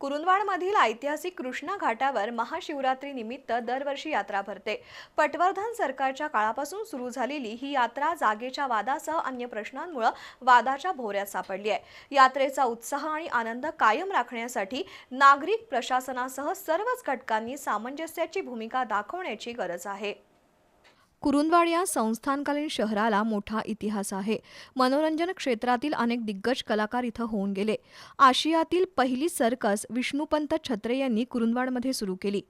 कुरुंदवाडमधील ऐतिहासिक कृष्णा घाटावर महाशिवरात्री निमित्त दरवर्षी यात्रा भरते. पटवर्धन सरकारच्या काळापासून सुरू झालेली ही यात्रा जागेच्या वादासह अन्य प्रश्नांमुळे वादाच्या भोवऱ्यात सापडली आहे. यात्रेचा उत्साह आणि आनंद कायम राखण्यासाठी नागरिक प्रशासनासह सर्वच घटकांनी सामंजस्याची भूमिका दाखवण्याची गरज आहे. कुरुंदवाड या संस्थानकालीन शहराला मोठा इतिहास आहे. मनोरंजन क्षेत्रातील अनेक दिग्गज कलाकार इथं होऊन गेले. आशियातील पहिली सर्कस विष्णुपंत छत्रे यांनी कुरुंदवाडमध्ये सुरू केली.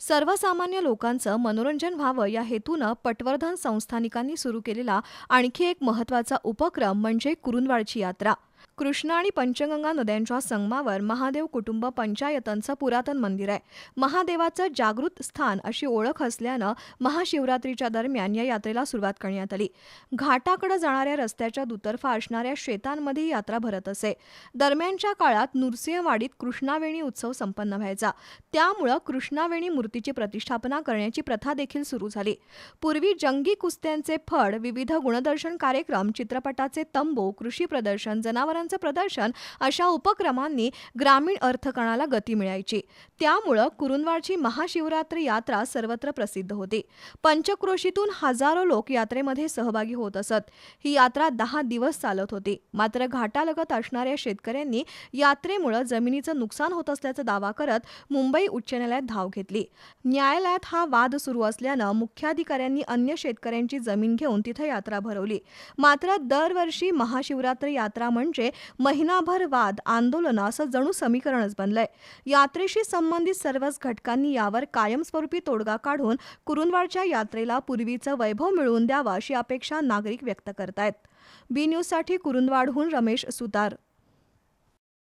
सर्वसामान्य लोकांचं मनोरंजन व्हावं या हेतूनं पटवर्धन संस्थानिकांनी सुरू केलेला आणखी एक महत्त्वाचा उपक्रम म्हणजे कुरुंदवाडची यात्रा. कृष्णा आणि पंचगंगा नद्यांच्या संगमावर महादेव कुटुंब पंचायतांचं पुरातन मंदिर आहे. महादेवाचं जागृत स्थान अशी ओळख असल्यानं महाशिवरात्रीच्या दरम्यान या यात्रेला सुरुवात करण्यात आली. घाटाकडे जाणाऱ्या रस्त्याच्या दुतर्फा असणाऱ्या शेतांमध्ये यात्रा भरत असे. दरम्यानच्या काळात नृसिंहवाडीत कृष्णावेणी उत्सव संपन्न व्हायचा. त्यामुळं कृष्णावेणी मूर्तीची प्रतिष्ठापना करण्याची प्रथा देखील सुरू झाली. पूर्वी जंगी कुस्त्यांचे फड विविध गुणदर्शन कार्यक्रम चित्रपटाचे तंबू कृषी प्रदर्शन जनावरांचे प्रदर्शन अशा उपक्रमांनी ग्रामीण अर्थकणाला गती मिळायची. त्यामुळं कुरुंदवाडची महाशिवरात्री यात्रा सर्वत्र प्रसिद्ध होती. पंचक्रोशीतून हजारो लोक यात्रेमध्ये सहभागी होत असत. ही यात्रा दहा दिवस चालत होती. मात्र घाटालगत असणाऱ्या शेतकऱ्यांनी यात्रेमुळे जमिनीचं नुकसान होत असल्याचा दावा करत मुंबई उच्च न्यायालयात धाव घेतली. न्यायालयात हा वाद सुरू असल्यानं मुख्याधिकाऱ्यांनी अन्य शेतकऱ्यांची जमीन घेऊन तिथं यात्रा भरवली. मात्र दरवर्षी महाशिवरात्री यात्रा म्हणजे महिनाभर वाद आंदोलन असं जणू समीकरणच बनलंय. यात्रेशी संबंधित सर्वच घटकांनी यावर कायमस्वरूपी तोडगा काढून कुरुंदवाडच्या यात्रेला पूर्वीचं वैभव मिळवून द्यावं अशी अपेक्षा नागरिक व्यक्त करतायत. बी न्यूजसाठी कुरुंदवाडहून रमेश सुतार.